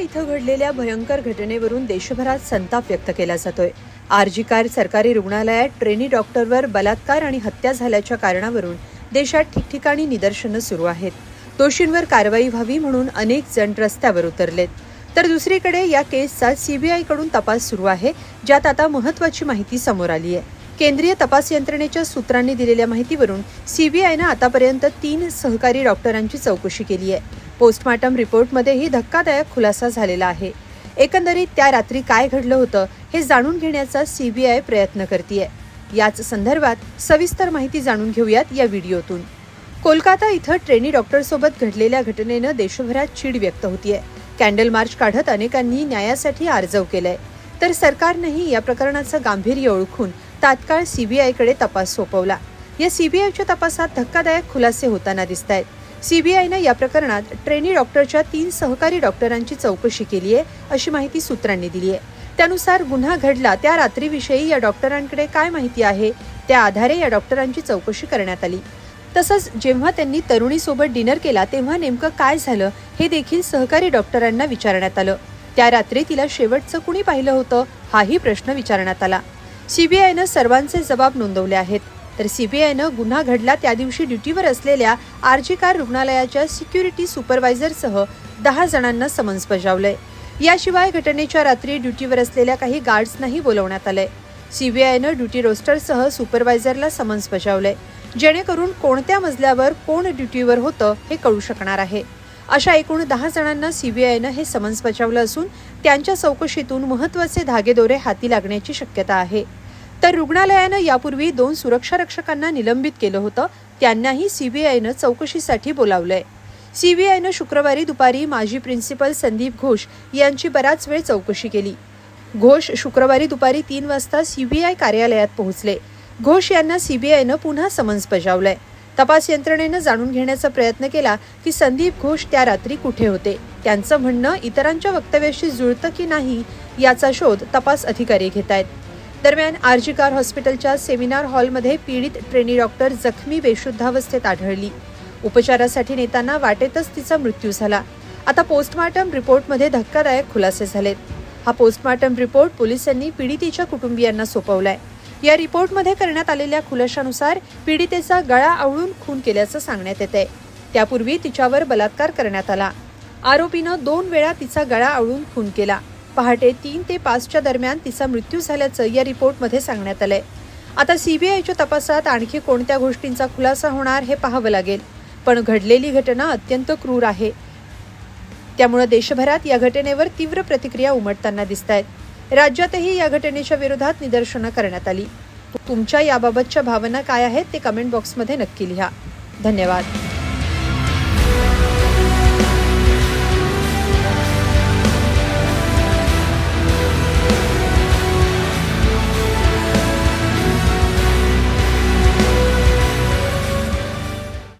इथं घडलेल्या भयंकर घटनेवरून देशभरात संताप व्यक्त केला जातोय. आरजी कार सरकारी रुग्णालयात ट्रेनी डॉक्टरवर बलात्कार आणि हत्या झाल्याच्या कारणावरून देशात ठिकठिकाणी निदर्शनं सुरू आहेत. दोषींवर कारवाई व्हावी म्हणून अनेक जण रस्त्यावर उतरलेत. तर दुसरीकडे या केसचा सीबीआयकडून तपास सुरू आहे ज्यात आता महत्वाची माहिती समोर आली आहे. केंद्रीय तपास यंत्रणेच्या सूत्रांनी दिलेल्या माहितीवरून सीबीआयनं आतापर्यंत तीन सहकारी डॉक्टरांची चौकशी केली आहे. पोस्टमार्टम रिपोर्टमध्येही धक्कादायक खुलासा झालेला आहे. एकंदरीत त्या रात्री काय घडलं होतं हे जाणून घेण्याचा सीबीआय प्रयत्न करते याच संदर्भात सविस्तर माहिती जाणून घेऊयात या व्हिडिओतून. कोलकाता इथं ट्रेनी डॉक्टरसोबत घडलेल्या घटनेनं देशभरात चीड व्यक्त होतीये. कॅन्डल मार्च काढत अनेकांनी न्यायासाठी आर्जव केलाय. तर सरकारनंही या प्रकरणाचं गांभीर्य ओळखून तात्काळ सीबीआयकडे तपास सोपवला. या सीबीआयच्या तपासात धक्कादायक खुलासे होताना दिसत आहेत सीबीआयनं या प्रकरणात ट्रेनी डॉक्टरच्या तीन सहकारी डॉक्टरांची चौकशी केली आहे अशी माहिती सूत्रांनी दिली आहे. त्यानुसार गुन्हा घडला त्या रात्रीविषयी या डॉक्टरांकडे काय माहिती आहे त्या आधारे या डॉक्टरांची चौकशी करण्यात आली. तसंच जेव्हा त्यांनी तरुणीसोबत डिनर केला तेव्हा नेमकं काय झालं हे देखील सहकारी डॉक्टरांना विचारण्यात आलं. त्या रात्री तिला शेवटचं कुणी पाहिलं होतं हाही प्रश्न विचारण्यात आला. सीबीआयनं सर्वांचे जबाब नोंदवले आहेत. तर सीबीआयनं गुन्हा घडला त्या दिवशी ड्युटीवर असलेल्या आर्जीकार रुग्णालयाच्या सिक्युरिटी सुपरवायझरसह दहा जणांना समन्स बजावलंय. याशिवाय घटनेच्या रात्री ड्युटीवर असलेल्या काही गार्ड्सनाही बोलवण्यात आलंय. सीबीआयनं ड्युटी रोस्टरसह सुपरवायझरला समन्स बजावलंय. जेणेकरून कोणत्या मजल्यावर कोण ड्युटीवर होतं हे कळू शकणार आहे. अशा एकूण दहा जणांना सीबीआयनं हे समन्स बजावलं असून त्यांच्या चौकशीतून महत्त्वाचे धागेदोरे हाती लागण्याची शक्यता आहे. तर रुग्णालयानं यापूर्वी दोन सुरक्षा रक्षकांना निलंबित केलं होतं. त्यांनाही सीबीआयनं चौकशीसाठी बोलावलंय. सीबीआयनं शुक्रवारी दुपारी माजी प्रिन्सिपल संदीप घोष यांची बराच वेळ चौकशी केली. घोष शुक्रवारी दुपारी तीन वाजता सीबीआय कार्यालयात पोहोचले. घोष यांना सीबीआयनं पुन्हा समन्स बजावलंय. तपास यंत्रणेनं जाणून घेण्याचा प्रयत्न केला की संदीप घोष त्या रात्री कुठे होते. त्यांचं म्हणणं इतरांच्या वक्तव्याशी जुळतं की नाही याचा शोध तपास अधिकारी घेत आहेत दरम्यान आरजी कार हॉस्पिटलच्या सेमिनार हॉलमध्ये पीडित ट्रेनी डॉक्टर जखमी बेशुद्धावस्थेत आढळली. उपचारासाठी नेताना वाटेतच तिचा मृत्यू झाला. आता पोस्टमार्टम रिपोर्टमध्ये धक्कादायक खुलासे झालेत. हा पोस्टमार्टम रिपोर्ट पोलिसांनी पीडितेच्या कुटुंबियांना सोपवलाय. या रिपोर्टमध्ये करण्यात आलेल्या खुलाशानुसार पीडितेचा गळा आवळून खून केल्याचं सांगण्यात येत आहे त्यापूर्वी तिच्यावर बलात्कार करण्यात आला. आरोपीनं दोन वेळा तिचा गळा आवळून खून केला. पहाटे तीन ते पाचच्या दरम्यान तिचा मृत्यू झाल्याचं या रिपोर्टमध्ये सांगण्यात आलंय. आता सीबीआयच्या तपासात आणखी कोणत्या गोष्टींचा खुलासा होणार हे पाहावं लागेल. पण घडलेली घटना अत्यंत क्रूर आहे. त्यामुळे देशभरात या घटनेवर तीव्र प्रतिक्रिया उमटताना दिसत आहेत राज्यातही या घटनेच्या विरोधात निदर्शनं करण्यात आली. तुमच्या याबाबतच्या भावना काय आहेत ते कमेंट बॉक्समध्ये नक्की लिहा. धन्यवाद.